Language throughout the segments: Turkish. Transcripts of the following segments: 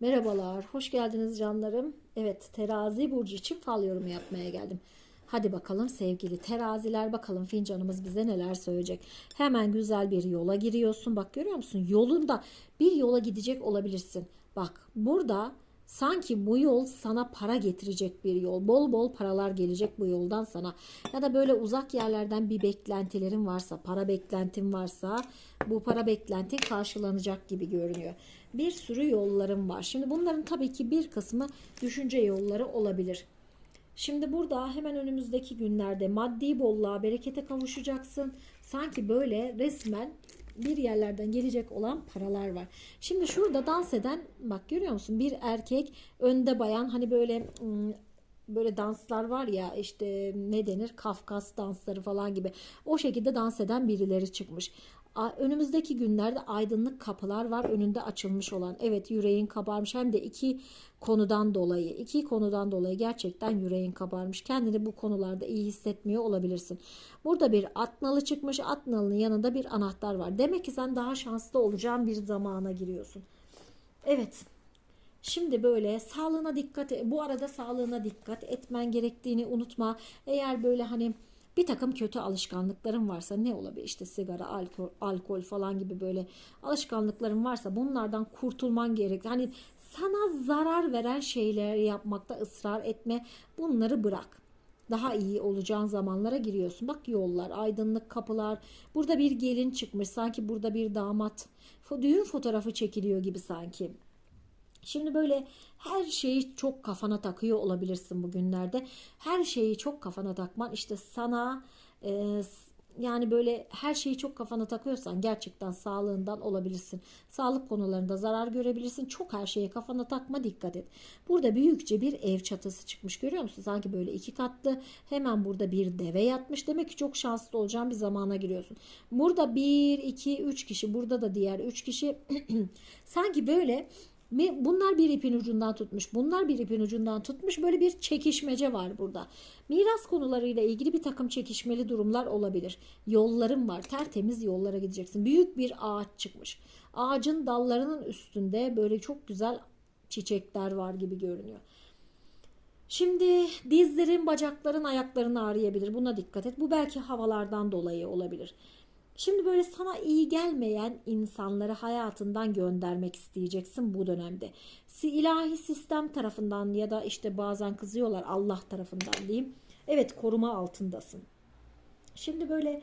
Merhabalar, hoş geldiniz canlarım. Evet, terazi burcu için fal yorumu yapmaya geldim. Hadi bakalım sevgili teraziler bakalım fincanımız bize neler söyleyecek. Hemen güzel bir yola giriyorsun. Bak görüyor musun? Yolunda bir yola gidecek olabilirsin. Bak burada sanki bu yol sana para getirecek bir yol. Bol bol paralar gelecek bu yoldan sana. Ya da böyle uzak yerlerden bir beklentilerin varsa, para beklentin varsa bu para beklentin karşılanacak gibi görünüyor. Bir sürü yollarım var. Şimdi bunların tabii ki bir kısmı düşünce yolları olabilir. Şimdi burada hemen önümüzdeki günlerde maddi bolluğa, berekete kavuşacaksın. Sanki böyle resmen bir yerlerden gelecek olan paralar var. Şimdi şurada dans eden bak görüyor musun? Bir erkek önde bayan hani böyle böyle danslar var ya işte ne denir Kafkas dansları falan gibi o şekilde dans eden birileri çıkmış. Önümüzdeki günlerde aydınlık kapılar var önünde açılmış olan. Evet yüreğin kabarmış hem de iki konudan dolayı. iki konudan dolayı gerçekten yüreğin kabarmış. Kendini bu konularda iyi hissetmiyor olabilirsin. Burada bir at nalı çıkmış. At nalının yanında bir anahtar var. Demek ki sen daha şanslı olacağın bir zamana giriyorsun. Evet. Şimdi böyle sağlığına dikkat et. Bu arada sağlığına dikkat etmen gerektiğini unutma. Eğer böyle hani bir takım kötü alışkanlıkların varsa ne olabilir? İşte sigara, alkol, alkol falan gibi böyle alışkanlıkların varsa bunlardan kurtulman gerek. Hani sana zarar veren şeyleri yapmakta ısrar etme. Bunları bırak. Daha iyi olacağın zamanlara giriyorsun. Bak yollar, aydınlık kapılar. Burada bir gelin çıkmış. Sanki burada bir damat. Düğün fotoğrafı çekiliyor gibi sanki. Şimdi böyle her şeyi çok kafana takıyor olabilirsin bugünlerde. Her şeyi çok kafana takman işte sana e, yani böyle her şeyi çok kafana takıyorsan gerçekten sağlığından olabilirsin. Sağlık konularında zarar görebilirsin. Çok her şeye kafana takma dikkat et. Burada büyükçe bir ev çatısı çıkmış görüyor musun? Sanki böyle iki katlı. Hemen burada bir deve yatmış. Demek ki çok şanslı olacağın bir zamana giriyorsun. Burada bir, iki, üç kişi. Burada da diğer üç kişi. Sanki böyle Bunlar bir ipin ucundan tutmuş. Bunlar bir ipin ucundan tutmuş. Böyle bir çekişmece var burada. Miras konularıyla ilgili bir takım çekişmeli durumlar olabilir. Yolların var. Tertemiz yollara gideceksin. Büyük bir ağaç çıkmış. Ağacın dallarının üstünde böyle çok güzel çiçekler var gibi görünüyor. Şimdi dizlerin, bacakların, ayakların ağrıyabilir. Buna dikkat et. Bu belki havalardan dolayı olabilir. Şimdi böyle sana iyi gelmeyen insanları hayatından göndermek isteyeceksin bu dönemde. İlahi sistem tarafından ya da işte bazen kızıyorlar Allah tarafından diyeyim. Evet koruma altındasın. Şimdi böyle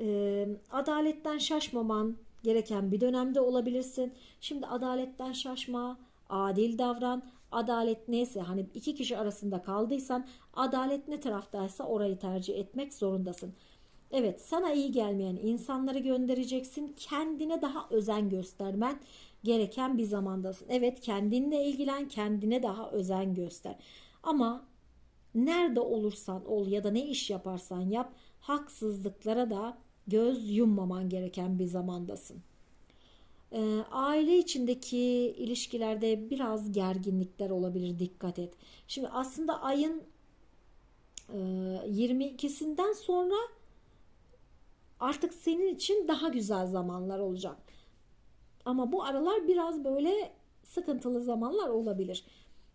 e, adaletten şaşmaman gereken bir dönemde olabilirsin. Şimdi adaletten şaşma, adil davran. Adalet neyse hani iki kişi arasında kaldıysan adalet ne taraftaysa orayı tercih etmek zorundasın. Evet, sana iyi gelmeyen insanları göndereceksin. Kendine daha özen göstermen gereken bir zamandasın. Evet, kendinle ilgilen, kendine daha özen göster. Ama nerede olursan ol ya da ne iş yaparsan yap, haksızlıklara da göz yummaman gereken bir zamandasın. Ee, aile içindeki ilişkilerde biraz gerginlikler olabilir, dikkat et. Şimdi aslında ayın e, 22'sinden sonra artık senin için daha güzel zamanlar olacak. Ama bu aralar biraz böyle sıkıntılı zamanlar olabilir.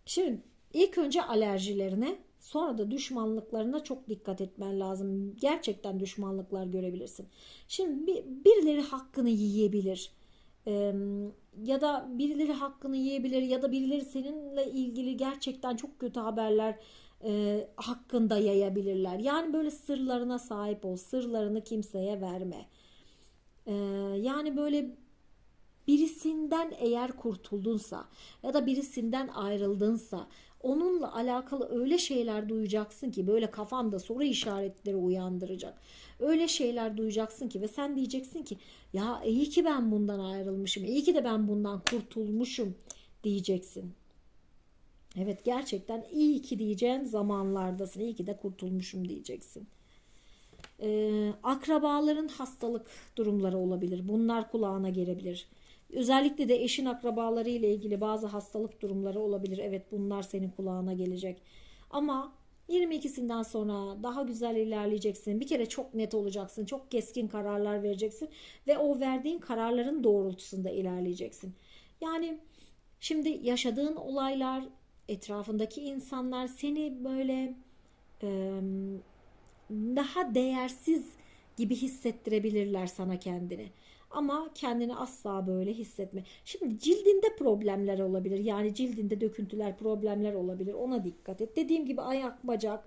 Şimdi ilk önce alerjilerine, sonra da düşmanlıklarına çok dikkat etmen lazım. Gerçekten düşmanlıklar görebilirsin. Şimdi bir- birileri hakkını yiyebilir. Ya da birileri hakkını yiyebilir ya da birileri seninle ilgili gerçekten çok kötü haberler e, hakkında yayabilirler. Yani böyle sırlarına sahip ol. Sırlarını kimseye verme. Ee, yani böyle birisinden eğer kurtuldunsa ya da birisinden ayrıldınsa onunla alakalı öyle şeyler duyacaksın ki böyle kafanda soru işaretleri uyandıracak. Öyle şeyler duyacaksın ki ve sen diyeceksin ki ya iyi ki ben bundan ayrılmışım. iyi ki de ben bundan kurtulmuşum diyeceksin. Evet gerçekten iyi ki diyeceğin zamanlardasın. İyi ki de kurtulmuşum diyeceksin. Ee, akrabaların hastalık durumları olabilir. Bunlar kulağına gelebilir. Özellikle de eşin akrabaları ile ilgili bazı hastalık durumları olabilir. Evet bunlar senin kulağına gelecek. Ama 22'sinden sonra daha güzel ilerleyeceksin. Bir kere çok net olacaksın. Çok keskin kararlar vereceksin ve o verdiğin kararların doğrultusunda ilerleyeceksin. Yani Şimdi yaşadığın olaylar, etrafındaki insanlar seni böyle e, daha değersiz gibi hissettirebilirler sana kendini. Ama kendini asla böyle hissetme. Şimdi cildinde problemler olabilir. Yani cildinde döküntüler, problemler olabilir. Ona dikkat et. Dediğim gibi ayak, bacak.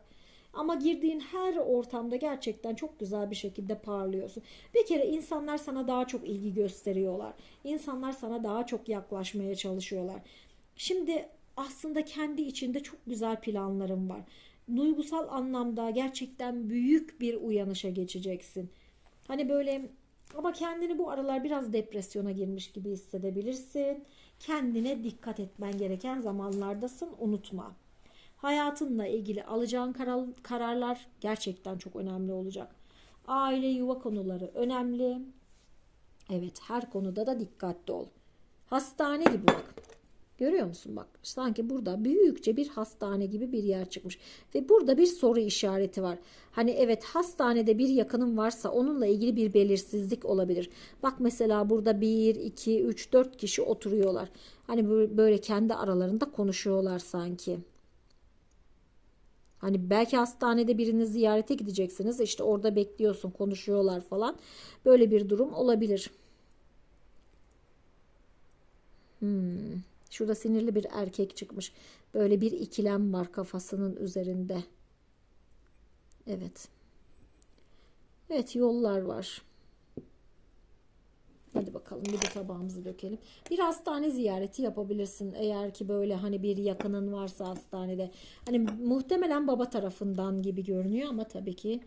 Ama girdiğin her ortamda gerçekten çok güzel bir şekilde parlıyorsun. Bir kere insanlar sana daha çok ilgi gösteriyorlar. İnsanlar sana daha çok yaklaşmaya çalışıyorlar. Şimdi aslında kendi içinde çok güzel planlarım var. Duygusal anlamda gerçekten büyük bir uyanışa geçeceksin. Hani böyle ama kendini bu aralar biraz depresyona girmiş gibi hissedebilirsin. Kendine dikkat etmen gereken zamanlardasın unutma. Hayatınla ilgili alacağın kararlar gerçekten çok önemli olacak. Aile yuva konuları önemli. Evet her konuda da dikkatli ol. Hastane gibi bak. Görüyor musun bak sanki burada büyükçe bir hastane gibi bir yer çıkmış ve burada bir soru işareti var. Hani evet hastanede bir yakının varsa onunla ilgili bir belirsizlik olabilir. Bak mesela burada 1, 2, 3, 4 kişi oturuyorlar. Hani böyle kendi aralarında konuşuyorlar sanki. Hani belki hastanede birini ziyarete gideceksiniz. işte orada bekliyorsun konuşuyorlar falan. Böyle bir durum olabilir. Hmm. Şurada sinirli bir erkek çıkmış. Böyle bir ikilem var kafasının üzerinde. Evet. Evet yollar var. Hadi bakalım bir de tabağımızı dökelim. Bir hastane ziyareti yapabilirsin. Eğer ki böyle hani bir yakının varsa hastanede. Hani muhtemelen baba tarafından gibi görünüyor ama tabii ki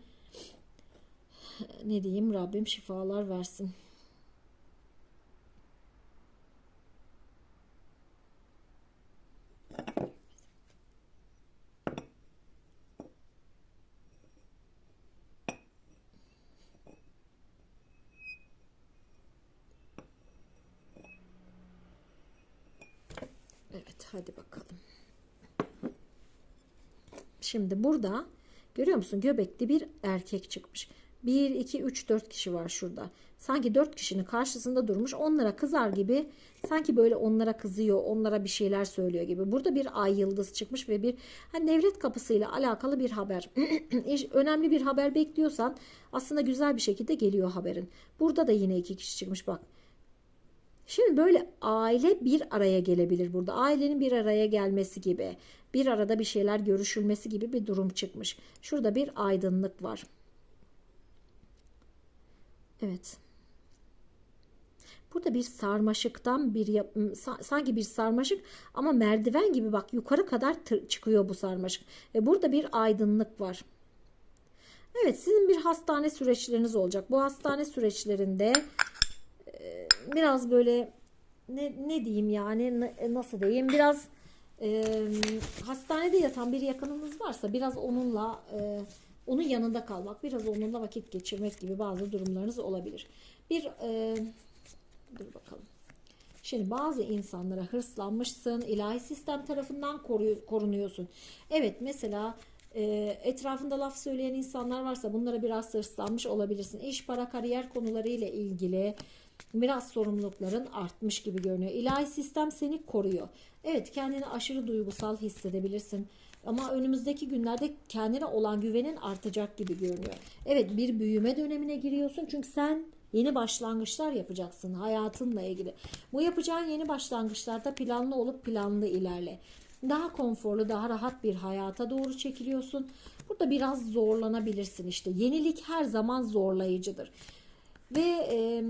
ne diyeyim Rabbim şifalar versin. Evet hadi bakalım. Şimdi burada görüyor musun göbekli bir erkek çıkmış. 1, 2, 3, 4 kişi var şurada. Sanki 4 kişinin karşısında durmuş onlara kızar gibi sanki böyle onlara kızıyor onlara bir şeyler söylüyor gibi. Burada bir ay yıldız çıkmış ve bir hani devlet kapısıyla alakalı bir haber. Önemli bir haber bekliyorsan aslında güzel bir şekilde geliyor haberin. Burada da yine iki kişi çıkmış bak. Şimdi böyle aile bir araya gelebilir burada. Ailenin bir araya gelmesi gibi, bir arada bir şeyler görüşülmesi gibi bir durum çıkmış. Şurada bir aydınlık var. Evet. Burada bir sarmaşıktan bir sanki bir sarmaşık ama merdiven gibi bak yukarı kadar çıkıyor bu sarmaşık. Ve burada bir aydınlık var. Evet sizin bir hastane süreçleriniz olacak. Bu hastane süreçlerinde biraz böyle ne, ne diyeyim yani nasıl diyeyim biraz e, hastanede yatan bir yakınınız varsa biraz onunla e, onun yanında kalmak biraz onunla vakit geçirmek gibi bazı durumlarınız olabilir. Bir e, dur bakalım. Şimdi bazı insanlara hırslanmışsın, ilahi sistem tarafından korunuyorsun. Evet mesela e, etrafında laf söyleyen insanlar varsa bunlara biraz hırslanmış olabilirsin. İş, para, kariyer konularıyla ilgili biraz sorumlulukların artmış gibi görünüyor. İlahi sistem seni koruyor. Evet kendini aşırı duygusal hissedebilirsin. Ama önümüzdeki günlerde kendine olan güvenin artacak gibi görünüyor. Evet bir büyüme dönemine giriyorsun çünkü sen yeni başlangıçlar yapacaksın hayatınla ilgili. Bu yapacağın yeni başlangıçlarda planlı olup planlı ilerle. Daha konforlu, daha rahat bir hayata doğru çekiliyorsun. Burada biraz zorlanabilirsin işte. Yenilik her zaman zorlayıcıdır. Ve e,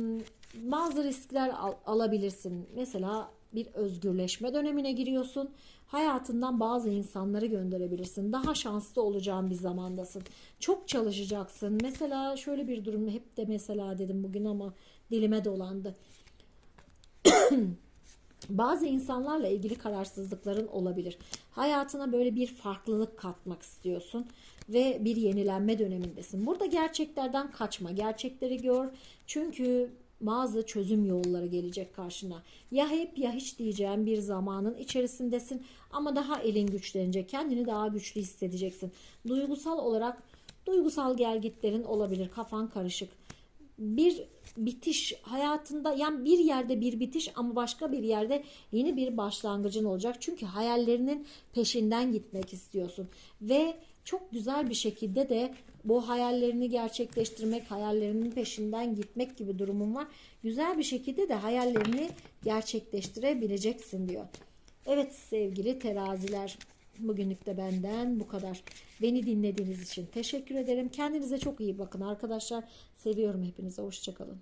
bazı riskler al, alabilirsin. Mesela bir özgürleşme dönemine giriyorsun. Hayatından bazı insanları gönderebilirsin. Daha şanslı olacağın bir zamandasın. Çok çalışacaksın. Mesela şöyle bir durum hep de mesela dedim bugün ama dilime dolandı. Bazı insanlarla ilgili kararsızlıkların olabilir. Hayatına böyle bir farklılık katmak istiyorsun ve bir yenilenme dönemindesin. Burada gerçeklerden kaçma, gerçekleri gör. Çünkü bazı çözüm yolları gelecek karşına. Ya hep ya hiç diyeceğim bir zamanın içerisindesin ama daha elin güçlenecek. Kendini daha güçlü hissedeceksin. Duygusal olarak duygusal gelgitlerin olabilir. Kafan karışık. bir bitiş hayatında yani bir yerde bir bitiş ama başka bir yerde yeni bir başlangıcın olacak. Çünkü hayallerinin peşinden gitmek istiyorsun ve çok güzel bir şekilde de bu hayallerini gerçekleştirmek, hayallerinin peşinden gitmek gibi durumun var. Güzel bir şekilde de hayallerini gerçekleştirebileceksin diyor. Evet sevgili teraziler bugünlük de benden bu kadar. Beni dinlediğiniz için teşekkür ederim. Kendinize çok iyi bakın arkadaşlar. Seviyorum hepinizi. Hoşçakalın.